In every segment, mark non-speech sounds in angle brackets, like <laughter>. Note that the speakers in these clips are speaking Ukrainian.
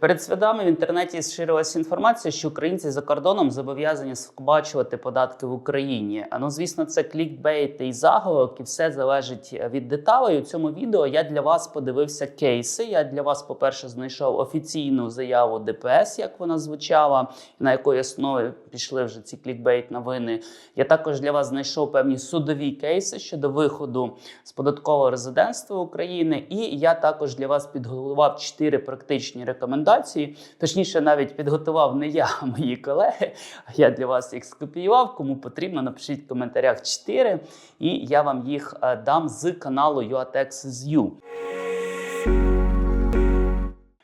Перед святами в інтернеті ширилася інформація, що українці за кордоном зобов'язані сплачувати податки в Україні. А ну, звісно, це клікбейт і заголовок, і все залежить від деталей. У цьому відео я для вас подивився кейси. Я для вас, по-перше, знайшов офіційну заяву ДПС, як вона звучала, на якої основі пішли вже ці клікбейт новини. Я також для вас знайшов певні судові кейси щодо виходу з податкового резидентства України. І я також для вас підготував чотири практичні рекомендації. Точніше, навіть підготував не я, а мої колеги. Я для вас їх скопіював. Кому потрібно, напишіть в коментарях 4, і я вам їх е, дам з каналу UATexas.U.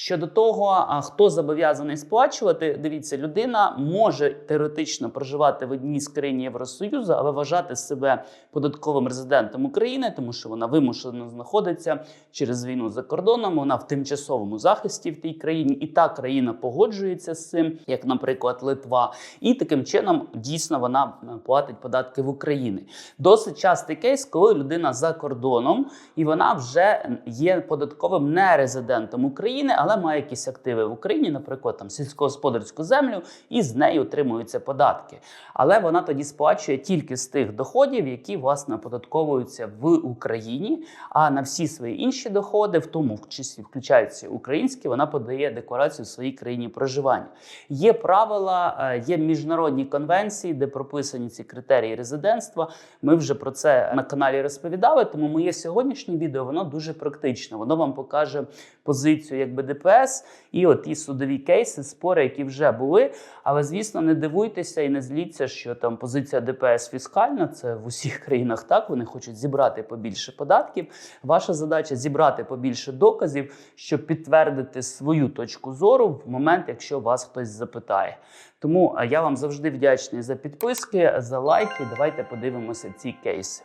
Щодо того, хто зобов'язаний сплачувати, дивіться, людина може теоретично проживати в одній з країн Євросоюзу, але вважати себе податковим резидентом України, тому що вона вимушено знаходиться через війну за кордоном. Вона в тимчасовому захисті в тій країні, і та країна погоджується з цим, як, наприклад, Литва. І таким чином дійсно вона е, платить податки в Україні. Досить частий кейс, коли людина за кордоном і вона вже є податковим нерезидентом України, але має якісь активи в Україні, наприклад, там сільськогосподарську землю, і з неї отримуються податки. Але вона тоді сплачує тільки з тих доходів, які власне оподатковуються в Україні. А на всі свої інші доходи, в тому числі включаються українські, вона подає декларацію в своїй країні проживання. Є правила, е, є міжнародні конвенції, де прописані ці критерії резидентства. Ми вже про це на каналі розповідали. Тому моє сьогоднішнє відео воно дуже практичне. Воно вам покаже позицію якби ДПС і от ті судові кейси, спори, які вже були. Але звісно, не дивуйтеся і не зліться, що там позиція ДПС фіскальна. Це в усіх країнах так. Вони хочуть зібрати побільше податків. Ваша задача зібрати побільше доказів, щоб підтвердити свою точку зору в момент, якщо вас хтось запитає. Тому я вам завжди вдячний за підписки, за лайки. Давайте подивимося ці кейси.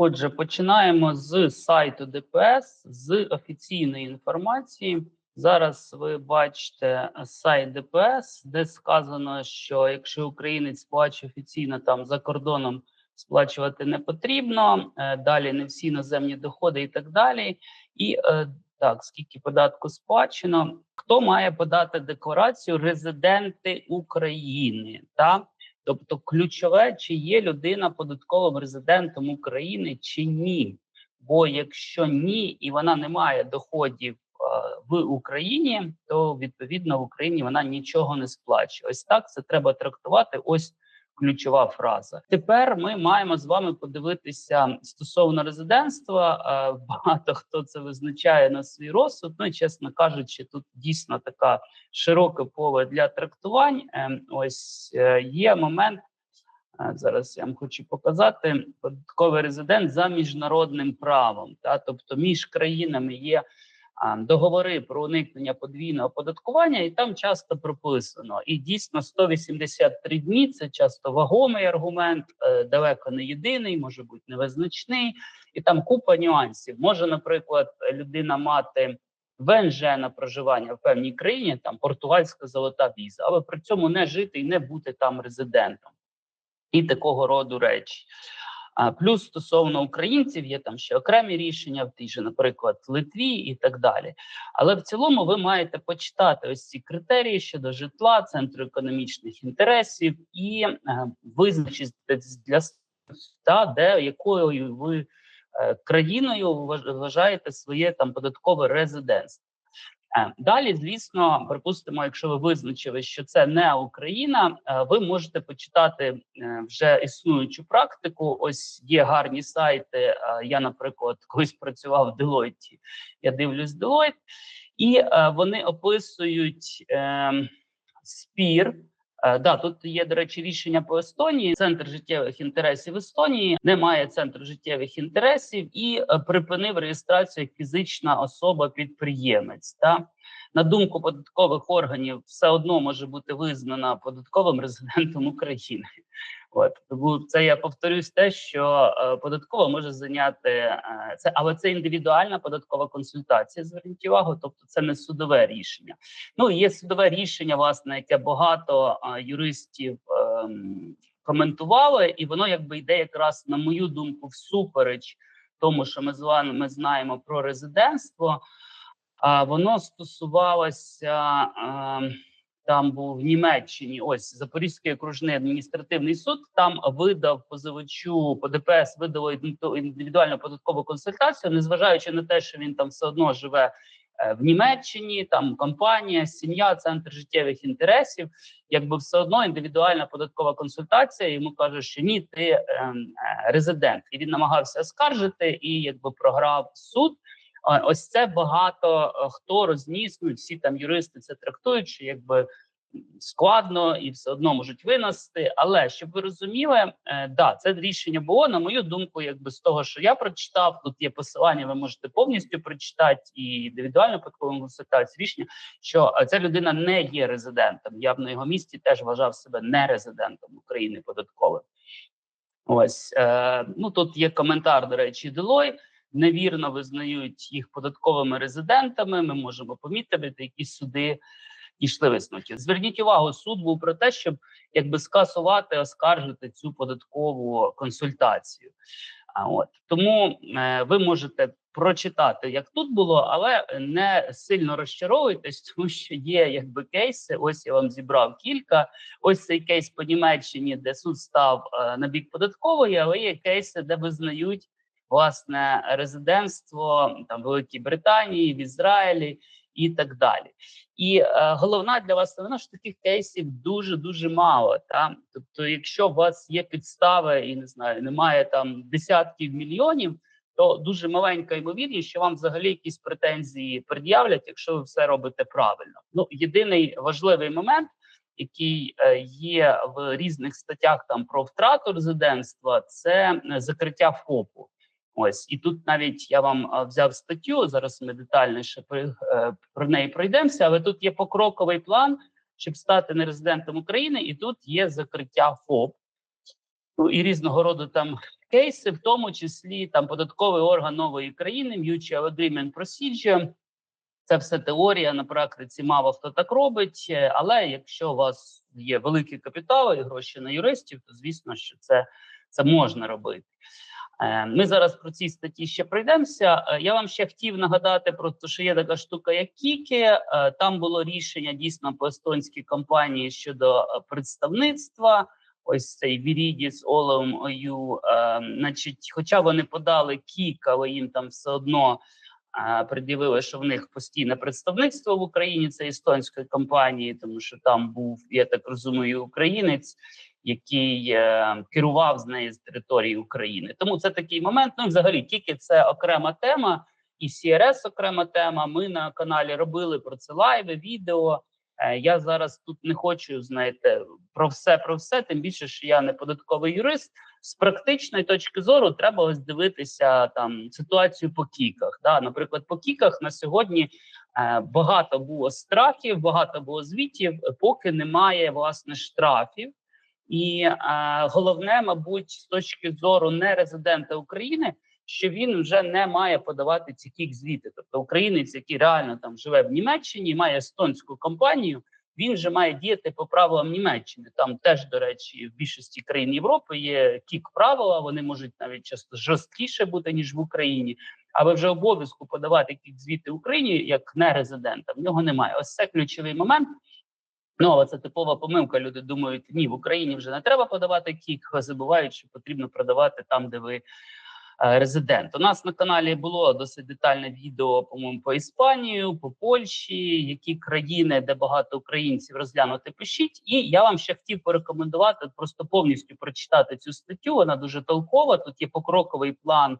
Отже, починаємо з сайту ДПС з офіційної інформації. Зараз ви бачите сайт ДПС, де сказано, що якщо українець сплачує офіційно там за кордоном, сплачувати не потрібно. е, Далі не всі наземні доходи і так далі. І е, так, скільки податку сплачено, хто має подати декларацію резиденти України? Так? Тобто, ключове, чи є людина податковим резидентом України чи ні. Бо якщо ні, і вона не має доходів в Україні, то відповідно в Україні вона нічого не сплачує. Ось так це треба трактувати. Ось ключова фраза. Тепер ми маємо з вами подивитися стосовно резидентства. Е, Багато хто це визначає на свій розсуд. Ну і чесно кажучи, тут дійсно така широке поле для трактувань. Ем, Ось е, є момент. е, Зараз я вам хочу показати податковий резидент за міжнародним правом. Та тобто між країнами є договори про уникнення подвійного оподаткування, і там часто прописано. І дійсно 183 дні це часто вагомий аргумент, е, далеко не єдиний, може бути невизначний, і там купа нюансів. Може, наприклад, людина мати. ВНЖ на проживання в певній країні, там португальська золота віза, але при цьому не жити і не бути там резидентом, і такого роду речі. А плюс стосовно українців є там ще окремі рішення в тій же, наприклад, Литві і так далі. Але в цілому ви маєте почитати ось ці критерії щодо житла, центру економічних інтересів і е, визначити для та, де якою ви е, країною вважаєте своє там податкове резидентство. Е, Далі, звісно, припустимо, якщо ви визначили, що це не Україна, е, ви можете почитати е, вже існуючу практику. Ось є гарні сайти. Я, наприклад, <laughs> колись працював в Делойті. Я дивлюсь Делойт, і вони описують е, спір. Е, Да, тут є, до речі, рішення по Естонії. Центр життєвих інтересів Естонії немає центру життєвих інтересів і е, припинив реєстрацію як фізична особа-підприємець. Та на думку податкових органів, все одно може бути визнана податковим резидентом України. От тому це я повторюсь те, що е, податкова може зайняти е, це, але це індивідуальна податкова консультація. Зверніть увагу, тобто це не судове рішення. Ну є судове рішення, власне, яке багато е, юристів ем, коментували, і воно якби йде якраз на мою думку всупереч тому, що ми з вами знаємо про резидентство, а воно стосувалося е, там був в Німеччині. Ось Запорізький окружний адміністративний суд. Там видав позивачу по ДПС видало індивідуальну податкову консультацію, незважаючи на те, що він там все одно живе е, в Німеччині. Там компанія, сім'я, центр життєвих інтересів. Якби все одно індивідуальна податкова консультація. Йому каже, що ні, ти е, е, резидент, і він намагався оскаржити і якби програв суд. Ось це багато е, хто розніс. Ну всі там юристи це трактують, що якби складно і все одно можуть винести. Але щоб ви розуміли, е, да, це рішення було на мою думку, якби з того, що я прочитав. Тут є посилання, ви можете повністю прочитати і індивідуальну податкову консультацію. Рішення, що е, ця людина не є резидентом. Я б на його місці теж вважав себе не резидентом України податковим. Ось е, ну тут є коментар, до речі, Делой. Невірно визнають їх податковими резидентами. Ми можемо помітити, які суди дійшли висновки. Зверніть увагу, суд був про те, щоб якби скасувати, оскаржити цю податкову консультацію. А от тому е, ви можете прочитати, як тут було, але не сильно розчаровуйтесь, тому що є якби кейси. Ось я вам зібрав кілька. Ось цей кейс по Німеччині, де суд став е, на бік податкової, але є кейси, де визнають власне резидентство там Великій Британії, в Ізраїлі і так далі. І е, головна для вас новина, що таких кейсів дуже дуже мало. Та тобто, якщо у вас є підстави і не знаю, немає там десятків мільйонів, то дуже маленька ймовірність, що вам взагалі якісь претензії пред'являть, якщо ви все робите правильно. Ну єдиний важливий момент. Який е, є в різних статтях там про втрату резидентства, це е, закриття ФОПу. Ось і тут навіть я вам взяв статтю. Зараз ми детальніше е, про неї пройдемося. Але тут є покроковий план, щоб стати нерезидентом України, і тут є закриття ФОП ну, і різного роду там кейси, в тому числі там податковий орган нової країни, Mutual Agreement Procedure. Це все теорія на практиці. Мало хто так робить. е, Але якщо у вас є великі капітали і гроші на юристів, то звісно, що це, це можна робити. Е, Ми зараз про ці статті ще пройдемося. Е, Я вам ще хотів нагадати про те, що є така штука, як Кікі. Е, Там було рішення дійсно по естонській компанії щодо представництва. Ось цей OU. Е, Значить, хоча вони подали кік, але їм там все одно пред'явили, що в них постійне представництво в Україні це естонської компанії, тому що там був, я так розумію, українець який е, керував з неї з території України. Тому це такий момент. Ну взагалі тільки це окрема тема, і CRS окрема тема. Ми на каналі робили про це лайви, відео. Е, я зараз тут не хочу знаєте про все про все. Тим більше, що я не податковий юрист. З практичної точки зору треба ось дивитися там ситуацію по кіках. Да? Наприклад, по кіках на сьогодні е, багато було страхів, багато було звітів, поки немає власне штрафів. І е, головне, мабуть, з точки зору не резидента України, що він вже не має подавати ці кік звіти. Тобто українець, який реально там живе в Німеччині, має естонську компанію. Він же має діяти по правилам Німеччини. Там теж, до речі, в більшості країн Європи є кік правила. Вони можуть навіть часто жорсткіше бути ніж в Україні. Але вже обов'язку подавати кік звіти Україні як не резидента. В нього немає. Ось це ключовий момент. Ну, але це типова помилка. Люди думають, ні, в Україні вже не треба подавати кік, забувають, що потрібно продавати там, де ви е, резидент. У нас на каналі було досить детальне відео, по-моєму, по Іспанію, по Польщі, які країни, де багато українців розглянути, пишіть. І я вам ще хотів порекомендувати просто повністю прочитати цю статтю. Вона дуже толкова. Тут є покроковий план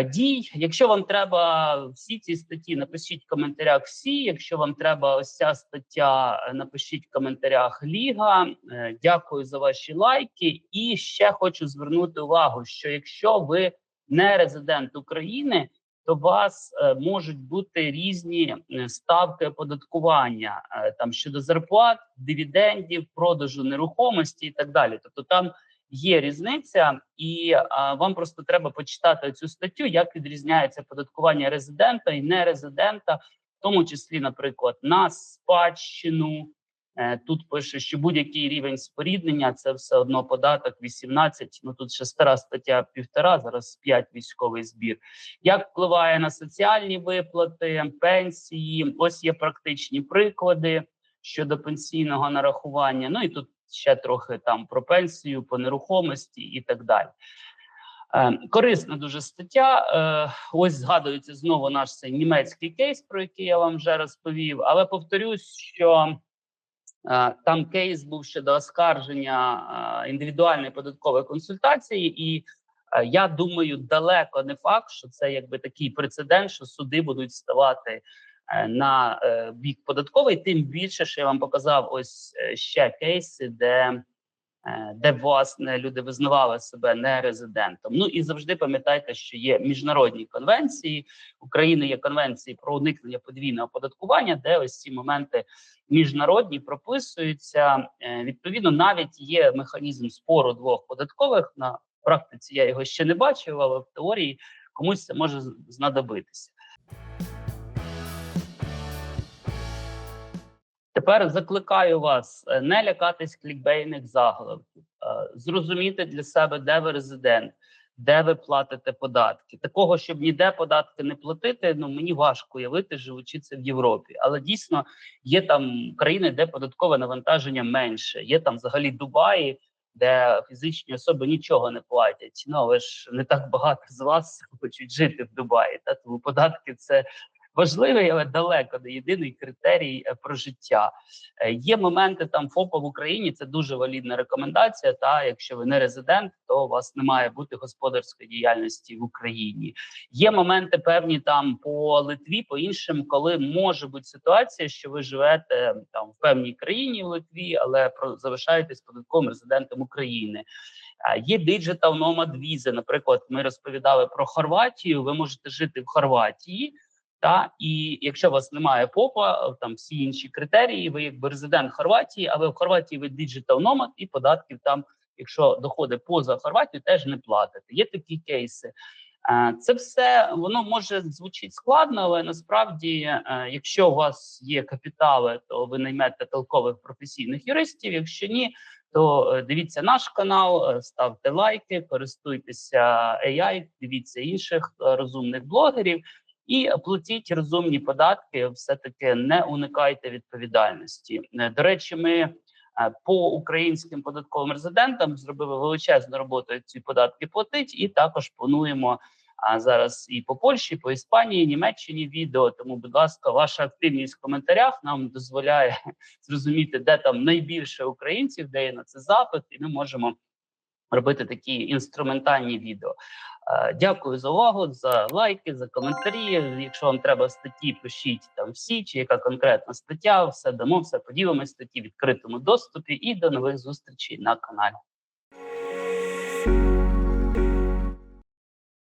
дій. Якщо вам треба всі ці статті, напишіть в коментарях всі. Якщо вам треба ось ця стаття, е, напишіть в коментарях Ліга. Е, Дякую за ваші лайки. І ще хочу звернути увагу, що якщо ви не резидент України, то вас е, можуть бути різні е, ставки оподаткування е, там щодо зарплат, дивідендів, продажу нерухомості і так далі. Тобто там є різниця, і а, вам просто треба почитати цю статтю, як відрізняється податкування резидента і нерезидента, в тому числі, наприклад, на спадщину, Е, Тут пише, що будь-який рівень споріднення це все одно податок 18, Ну тут ще стара стаття півтора, зараз 5 військовий збір. Як впливає на соціальні виплати, пенсії? Ось є практичні приклади щодо пенсійного нарахування. Ну і тут ще трохи там про пенсію, по нерухомості і так далі. Е, Корисна дуже стаття. Е, Ось згадується знову наш цей німецький кейс, про який я вам вже розповів. Але повторюсь, що е, там кейс був щодо оскарження е, індивідуальної податкової консультації, і я думаю, далеко не факт, що це якби такий прецедент, що суди будуть ставати на е, бік податковий. Тим більше, що я вам показав ось е, ще кейси, де е, де власне люди визнавали себе не резидентом. Ну і завжди пам'ятайте, що є міжнародні конвенції України. Є конвенції про уникнення подвійного оподаткування, де ось ці моменти міжнародні прописуються. Е, Відповідно, навіть є механізм спору двох податкових. На практиці я його ще не бачив, але в теорії комусь це може знадобитися. Тепер закликаю вас е, не лякатись клікбейних заголовків, е, зрозуміти для себе, де ви резидент, де ви платите податки. Такого, щоб ніде податки не платити, ну мені важко уявити, живучи це в Європі. Але дійсно є там країни, де податкове навантаження менше. Є там взагалі Дубаї, де фізичні особи нічого не платять. Ну але ж не так багато з вас <laughs> хочуть жити в Дубаї. Та тому податки це важливий, але далеко не єдиний критерій е, про життя. Е, Є моменти там ФОПа в Україні. Це дуже валідна рекомендація. Та якщо ви не резидент, то у вас не має бути господарської діяльності в Україні. Є моменти певні там по Литві, по іншим, коли може бути ситуація, що ви живете там в певній країні в Литві, але про залишаєтесь податковим резидентом України. Є digital nomad візи. Наприклад, ми розповідали про Хорватію. Ви можете жити в Хорватії. Та і якщо у вас немає попа, там всі інші критерії, ви якби резидент Хорватії, але в Хорватії ви digital nomad і податків там, якщо доходить поза Хорватію, теж не платите. Є такі кейси. Е, Це все воно може звучить складно, але насправді, е, якщо у вас є капітали, то ви наймете толкових професійних юристів. Якщо ні, то е, дивіться наш канал, ставте лайки, користуйтеся AI, дивіться інших розумних блогерів і платіть розумні податки. Все таки не уникайте відповідальності. Е, До речі, ми е, по українським податковим резидентам зробили величезну роботу ці податки платить, і також плануємо. А зараз і по Польщі, по Іспанії, Німеччині відео. Тому, будь ласка, ваша активність в коментарях нам дозволяє <laughs> зрозуміти, де там найбільше українців, де є на це запит, і ми можемо робити такі інструментальні відео. Е, Дякую за увагу, за лайки, за коментарі. Якщо вам треба статті, пишіть там всі, чи яка конкретна стаття, все дамо, все поділимось статті в відкритому доступі. І до нових зустрічей на каналі.